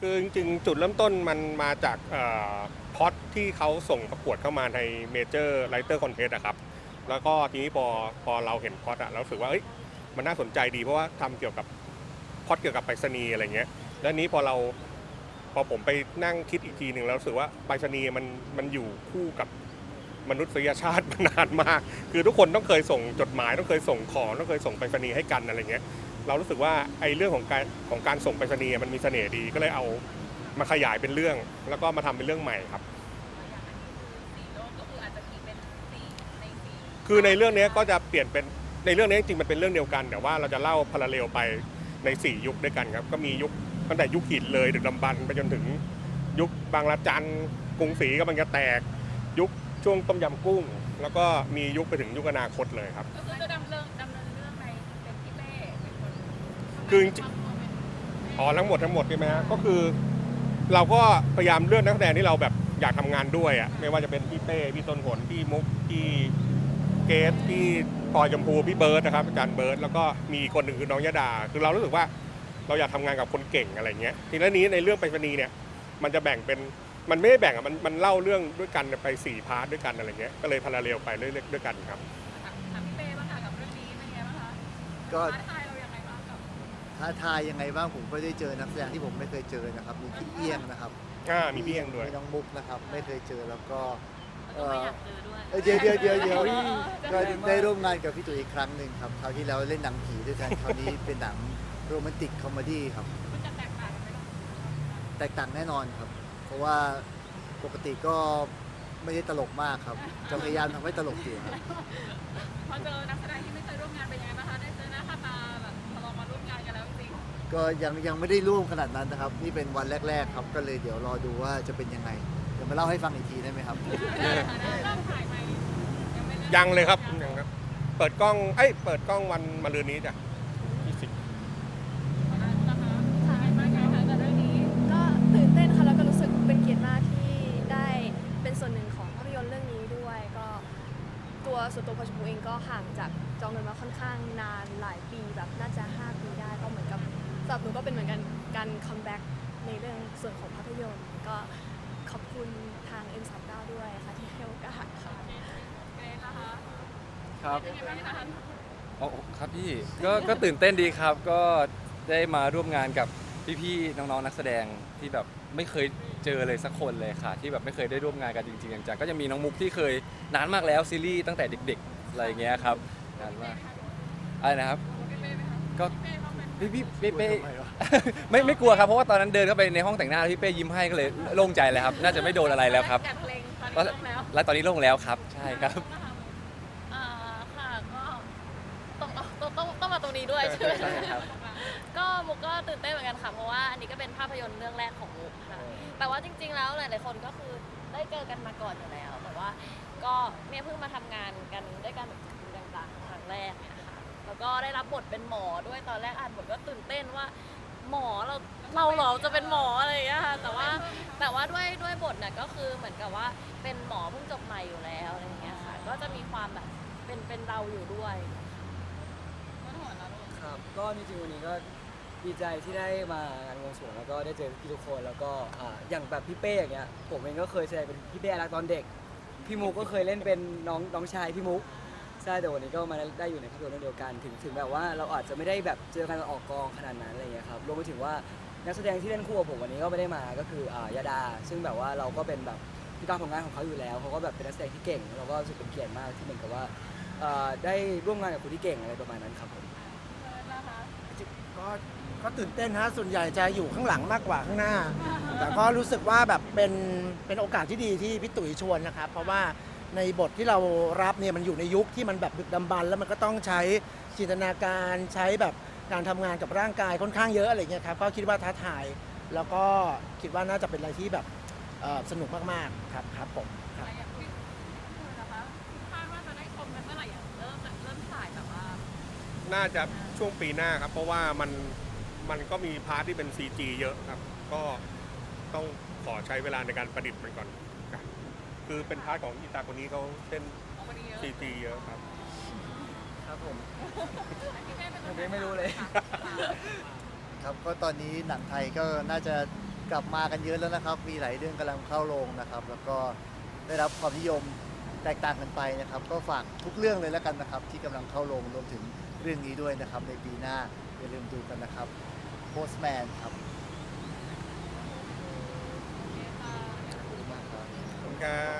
คือจริงๆจุดเริ่มต้นมันมาจากพอดที่เขาส่งประกวดเข้ามาในเมเจอร์ไ i เตอร์คอนเทสอะครับ แล้วก็ทีนี้พอพอเราเห็นพอดอะเราสึกว่าเอ้ยมันน่าสนใจดีเพราะว่าทำเกี่ยวกับพอดเกี่ยวกับไปรษณีย์อะไรเงี้ย แล้วนี้พอเราพอผมไปนั่งคิดอีกทีหนึ่งแล้วรู้สึกว่าไปรษณีย์มันมันอยู่คู่กับมนุษยชาติมานานมาก คือทุกคนต้องเคยส่งจดหมายต้องเคยส่งของต้องเคยส่งไปรษณีย์ให้กันอะไรเงี้ย เรารู้สึกว่าไอ้เรื่องของการของการส่งไปรษณีย์มันมีเสน่ห์ดีก็เลยเอามาขยายเป็นเรื่อง แล้วก็มาทำเป็นเรื่องใหม่ครับสีโลกก็คืออาจจะมีเป็นสีในสีคือในเรื่องนี้ก็จะเปลี่ยนเป็นในเรื่องนี้จริงๆมันเป็นเรื่องเดียวกันแต่ว่าเราจะเล่าพาราเรลไปใน 4 ยุคด้วยกันครับ ก็มียุคตั้งแต่ยุคหินเลยดึกดำบรรพ์ไปจนถึงยุคบางระจันกรุงศรีกำลังจะแตก ยุคช่วงต้มยำกุ้ง แล้วก็มียุคไปถึงยุคอนาคตเลยครับ ก็คือจะด คือจริงอ๋อทั้งหมดทั้งหมดใช่ไหมฮะก็คือ เราก็พยายามเลือกนักแสดงที่เราแบบอยากทำงานด้วยอะไม่ว่าจะเป็นพี่เป้พี่ต้นผลพี่มุกพี่เกสพี่พลอยชมพูพี่เบิร์ดนะครับอาจารย์เบิร์ดแล้วก็มีอีกคนหนึ่งคือน้องยดา คือเรารู้สึกว่าเราอยากทำงานกับคนเก่งอะไรเงี้ยทีนี้ในเรื่องไปรษณีย์เนี่ย มันจะแบ่งเป็นมันไม่ได้แบ่งอะมันมันเล่าเรื่องด้วยกันไปสี่พาร์ทด้วยกันอะไรเงี้ยก็เลยพาราเรลไปเรื่อยๆด้วยกันครับ ถามพี่เป้บ้างค่ะกับเรื่องนี้เป็นไงบ้างคะก็ท้าทาย ท้าทายยังไงบ้างผมก็ได้เจอนักแสดงที่ผมไม่เคยเจอนะครับ มีพี่เอี้ยงนะครับอ่ามีพี่เอียงด้วย มีน้องมุกนะครับ ไม่เคยเจอแล้วก็แล้วก็ไม่อยากเจอด้วยเอ้ยเดี๋ยวเดี๋ยวเดี๋ยวเดี๋ยวเออก็ได้ร่วมงานกับพี่ตุ๋ยอีกครั้งหนึ่งครับคราวที่แล้วเล่นหนังผีด้วยกันคราวนี้เป็นหนังโรแมนติกคอมเมดี้ครับ มันจะแตกต่างกันไหมล่ะแตกต่างแน่นอนครับ เพราะว่าปกติก็ไม่ได้ตลกมากครับ จะพยายามทำให้ตลกอยู่ครับ พอเจอนักแสดงที่ไม่เคยร่วมงานเป็นยังไงบ้าง ก็ยังยังไม่ได้ร่วมขนาดนั้นนะครับ นี่เป็นวันแรก ๆ ครับ ก็เลยเดี๋ยวรอดูว่าจะเป็นยังไง เดี๋ยวมาเล่าให้ฟังอีกทีได้ไหมครับๆได้ค่ะได้เริ่มถ่ายไหมยังไม่เริ่มยังเลยครับยังครับ เปิดกล้องเอ้ยเปิดกล้องวันมะรืนนี้จ้ะ20นะคะถ่ายมากไงคะกับเรื่องนี้ก็ตื่นเต้นค่ะแล้วก็รู้สึกเป็นเกียรติมากที่ได้เป็นส่วนหนึ่งของภาพยนตร์เรื่องนี้ด้วย ก็ตัวส่วนตัวพอชมพูเองก็ห่างจากจองเงินมาค่อนข้างนานหลายปีแบบน่าจะ 5 ปีได้ก็เหมือนกับสำ หรับหนูก็เป็นเหมือนกันการคัมแบ็กในเรื่องส่วนของภาพยนตร์ก็ขอบคุณทาง M39 ด้วยค่ะที่ให้โอกาสค่ะ เกรซนะคะครับ เป็นยังไงบ้างคะ อ๋อครับพี่ ก็ก็ตื่นเต้นดีครับ ก็ได้มาร่วมงานกับพี่ๆน้องๆนักแสดงที่แบบไม่เคยเจอเลยสักคนเลยค่ะ ที่แบบไม่เคยได้ร่วมงานกันจริงๆจังๆก็จะมีน้องมุกที่เคยนานมากแล้วซีรีส์ตั้งแต่เด็กๆอะไรอย่างเงี้ยครับนานมากอะไรนะครับพี่เป้ไหมคะก็เป้ต้องเป็น พี่พี่พี่เป้ทำไมวะ ไม่ไม่กลัวครับเพราะว่าตอนนั้นเดินเข้าไปในห้องแต่งหน้าแล้วพี่เป้ยิ้มให้ก็เลยโล่งใจเลยครับ น่าจะไม่โดนอะไรแล้วครับอยากเพลงตอนนี้ต้องแล้วและตอนนี้โล่งแล้วครับ ใช่ครับอ่าค่ะก็ต้องต้องต้องต้องมาตรงนี้ด้วยใช่ไหมใช่ครับ ก็มุกก็ตื่นเต้นเหมือนกันค่ะเพราะว่าอันนี้ก็เป็นภาพยนตร์เรื่องแรกของมุกค่ะแต่ว่าจริง ๆ แล้วหลายๆคนก็คือได้เจอกันมาก่อนอยู่แล้ว แต่ว่าก็เนี่ยเพิ่งมาทำงานกันด้วยกันแบบจริงๆจังๆครั้งแรกนะคะ แล้วก็ได้รับบทเป็นหมอด้วยตอนแรกอ่านบทก็ตื่นเต้นว่า หมอเราเราเหรอจะเป็นหมออะไรอย่างเงี้ยค่ะแต่ว่าแต่ว่าด้วยด้วยบทเนี่ยก็คือเหมือนกับว่าเป็นหมอเพิ่งจบใหม่อยู่แล้วอะไรอย่างเงี้ยค่ะ ก็จะมีความแบบเป็นเป็นเราอยู่ด้วย ครับก็จริงๆวันนี้ก็ดีใจที่ได้มางานวงสวงแล้วก็ได้เจอพี่ทุกคนแล้วก็อ่าอย่างแบบพี่เป้อย่างเงี้ยผมเองก็เคยแสดงเป็นพี่เป้อารักตอนเด็ก พี่มุกก็เคยเล่นเป็นน้องน้องชายพี่มุก ใช่แต่วันนี้ก็มาได้อยู่ในภาพยนตร์เรื่องเดียวกันถึงถึงแบบว่าเราอาจจะไม่ได้แบบเจอกันออกกองขนาดนั้นอะไรอย่างเงี้ยครับรวมไปถึงว่านักแสดงที่เล่นคู่กับผมวันนี้ก็ไม่ได้มาก็คืออ่ายาดา ซึ่งแบบว่าเราก็เป็นแบบที่ตามผลงานของเขาอยู่แล้วเขาก็แบบเป็นนักแสดงที่เก่งเราก็รู้สึกเป็นเกียรติมากที่เหมือนกับว่าอ่าได้ร่วมงานกับคนที่เก่งอะไรประมาณนั้นครับผมก็ก็ตื่นเต้นฮะส่วนใหญ่จะอยู่ข้างหลังมากกว่าข้างหน้า แต่ก็รู้สึกว่าแบบเป็นเป็นโอกาสที่ดีที่พี่ตุ๋ยชวนนะครับ เพราะว่า ในบทที่เรารับเนี่ยมันอยู่ในยุคที่มันแบบดึกดำบรรพ์แล้วมันก็ต้องใช้จินตนาการใช้แบบการทำงานกับร่างกายค่อนข้างเยอะอะไรเงี้ยครับก็คิดว่าท้าทาย แล้วก็คิดว่าน่าจะเป็นอะไรที่แบบสนุกมากๆครับครับผมครับอย่างที่คุณนะคะคาดว่าจะได้ชมกันเมื่อไหร่เริ่มเริ่มถ่ายแบบว่าน่าจะช่วงปีหน้าครับ เพราะว่ามันมันก็มีพาร์ทที่เป็น CG เยอะครับ ก็ต้องขอใช้เวลาในการประดิษฐ์มันก่อน คือเป็นพาร์ทของอีตาคนนี้เขาเต้นซีซีจีเยอะครับ ครับผมที่แม่ผมยังไม่รู้เลย ครับก็ตอนนี้หนังไทยก็น่าจะกลับมากันเยอะแล้วนะครับ มีหลายเรื่องกำลังเข้าโรงนะครับ แล้วก็ได้รับความนิยมแตกต่างกันไปนะครับ ก็ฝากทุกเรื่องเลยแล้วกันนะครับ ที่กำลังเข้าโรงรวมถึงเรื่องนี้ด้วยนะครับ ในปีหน้าอย่าลืมดูกันนะครับ Postman ครับขอบคุณมากครับ